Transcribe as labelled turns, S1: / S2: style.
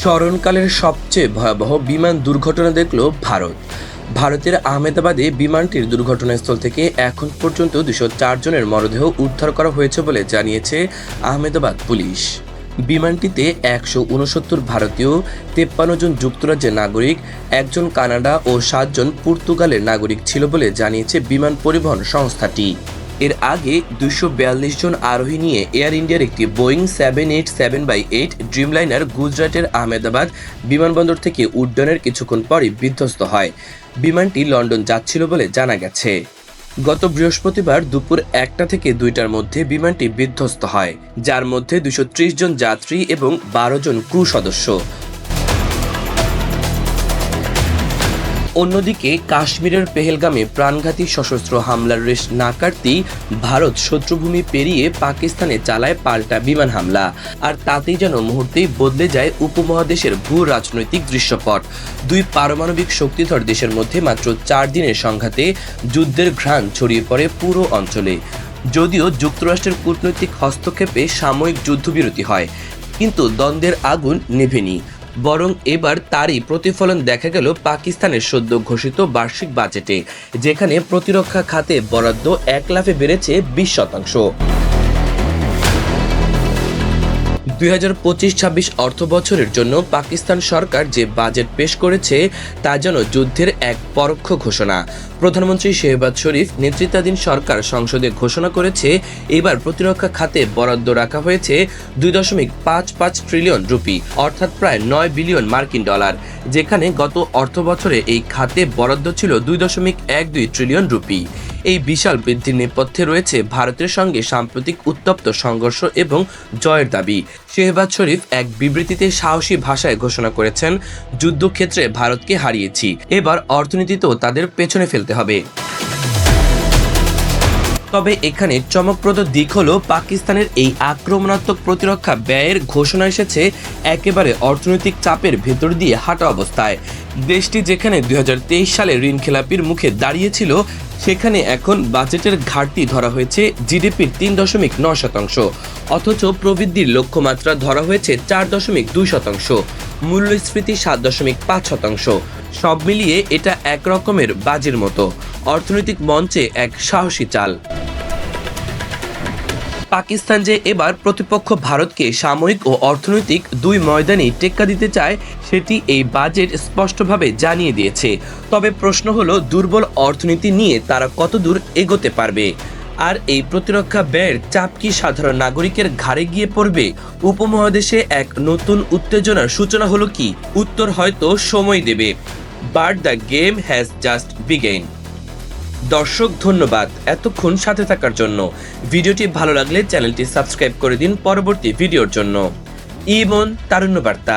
S1: স্মরণকালের সবচেয়ে ভয়াবহ বিমান দুর্ঘটনা দেখল ভারত। ভারতের আহমেদাবাদে বিমানটির দুর্ঘটনাস্থল থেকে এখন পর্যন্ত দুশো জনের মরদেহ উদ্ধার করা হয়েছে বলে জানিয়েছে আহমেদাবাদ পুলিশ। বিমানটিতে একশো উনসত্তর ভারতীয়, তেপ্পান্ন জন যুক্তরাজ্যের নাগরিক, একজন কানাডা ও সাতজন পর্তুগালের নাগরিক ছিল বলে জানিয়েছে বিমান পরিবহন সংস্থাটি। এর আগে দুশো জন আরোহী নিয়ে এয়ার ইন্ডিয়ার একটি Boeing seven eight seven by eight Dreamliner গুজরাটের আহমেদাবাদ বিমানবন্দর থেকে উড্ডয়নের কিছুক্ষণ পরই বিধ্বস্ত হয়। বিমানটি লন্ডন যাচ্ছিল বলে জানা গেছে। গত বৃহস্পতিবার দুপুর একটা থেকে দুইটার মধ্যে বিমানটি বিধ্বস্ত হয়, যার মধ্যে দুশো জন যাত্রী এবং বারো জন ক্রু সদস্য। অন্যদিকে কাশ্মীরের পেহেলগামে প্রাণঘাতী সশস্ত্র হামলার রেশ না কাটতেই ভারত শত্রুভূমি পেরিয়ে পাকিস্তানে চালায় পাল্টা বিমান হামলা। আর তাতেই যেন মুহূর্তেই বদলে যায় উপমহাদেশের ভূ রাজনৈতিক দৃশ্যপট। দুই পারমাণবিক শক্তিধর দেশের মধ্যে মাত্র চার দিনের সংঘাতে যুদ্ধের ঘ্রাণ ছড়িয়ে পড়ে পুরো অঞ্চলে। যদিও যুক্তরাষ্ট্রের কূটনৈতিক হস্তক্ষেপে সাময়িক যুদ্ধবিরতি হয়, কিন্তু দ্বন্দ্বের আগুন নেভেনি। বরং এবার তারই প্রতিফলন দেখা গেল পাকিস্তানের সদ্য ঘোষিত বার্ষিক বাজেটে, যেখানে প্রতিরক্ষা খাতে বরাদ্দ এক লাফে বেড়েছে বিশ শতাংশ। দুই পঁচিশ ছাব্বিশ অর্থ বছরের জন্য পাকিস্তান সরকার যে বাজেট পেশ করেছে, তা যেন যুদ্ধের এক পরোক্ষ ঘোষণা। প্রধানমন্ত্রী শেহবাজ শরীফ নেতৃত্বাধীন সরকার সংসদে ঘোষণা করেছে, এবার প্রতিরক্ষা খাতে বরাদ্দ রাখা হয়েছে দুই দশমিক পাঁচ পাঁচ ট্রিলিয়ন রুপি, অর্থাৎ প্রায় নয় বিলিয়ন মার্কিন ডলার, যেখানে গত অর্থ বছরে এই খাতে বরাদ্দ ছিল দুই দশমিক এক দুই ট্রিলিয়ন রুপি। এই বিশাল বৃদ্ধির নেপথ্যে রয়েছে ভারতের সঙ্গে সাম্প্রতিক উত্তপ্ত সংঘর্ষ এবং জয়ের দাবি। শেহবাজ শরীফ এক বিবৃতিতে সাহসী ভাষায় ঘোষণা করেছেন, যুদ্ধক্ষেত্রে ভারতকে হারিয়েছি। এবার অর্থনীতিতেও তাদের পেছনে ফেলতে হবে। তবে এখানে চমকপ্রদ দিক হলো পাকিস্তানের এই আক্রমণাত্মক প্রতিরক্ষা ব্যয়ের ঘোষণা এসেছে একেবারে অর্থনৈতিক চাপের ভেতর দিয়ে হাঁটা অবস্থায়। দেশটি যেখানে দুই হাজার তেইশ সালে ঋণ খেলাপির মুখে দাঁড়িয়েছিল, সেখানে এখন বাজেটের ঘাটতি ধরা হয়েছে জিডিপির তিন দশমিক নয় শতাংশ। অথচ প্রবৃদ্ধির লক্ষ্যমাত্রা ধরা হয়েছে চার দশমিক দুই শতাংশ। মূল্যস্ফীতি সাত দশমিক পাঁচ শতাংশ। সব মিলিয়ে এটা এক রকমের বাজির মতো। অর্থনৈতিক মঞ্চে এক সাহসী চাল। পাকিস্তান যে এবার প্রতিপক্ষ ভারতকে সাময়িক ও অর্থনৈতিক দুই ময়দানে টেক্কা দিতে চায়, সেটি এই বাজেট স্পষ্টভাবে জানিয়ে দিয়েছে। তবে প্রশ্ন হলো, দুর্বল অর্থনীতি নিয়ে তারা কতদূর এগোতে পারবে? আর এই প্রতিরক্ষা ব্যয়ের চাপ কি সাধারণ নাগরিকের ঘাড়ে গিয়ে পড়বে? উপমহাদেশে এক নতুন উত্তেজনার সূচনা হলো কি? উত্তর হয়তো সময় দেবে। But the game has just begin দর্শক, ধন্যবাদ এতক্ষণ সাথে থাকার জন্য। ভিডিওটি ভালো লাগলে চ্যানেলটি সাবস্ক্রাইব করে দিন পরবর্তী ভিডিওর জন্য। ইমন তারুণ্য বার্তা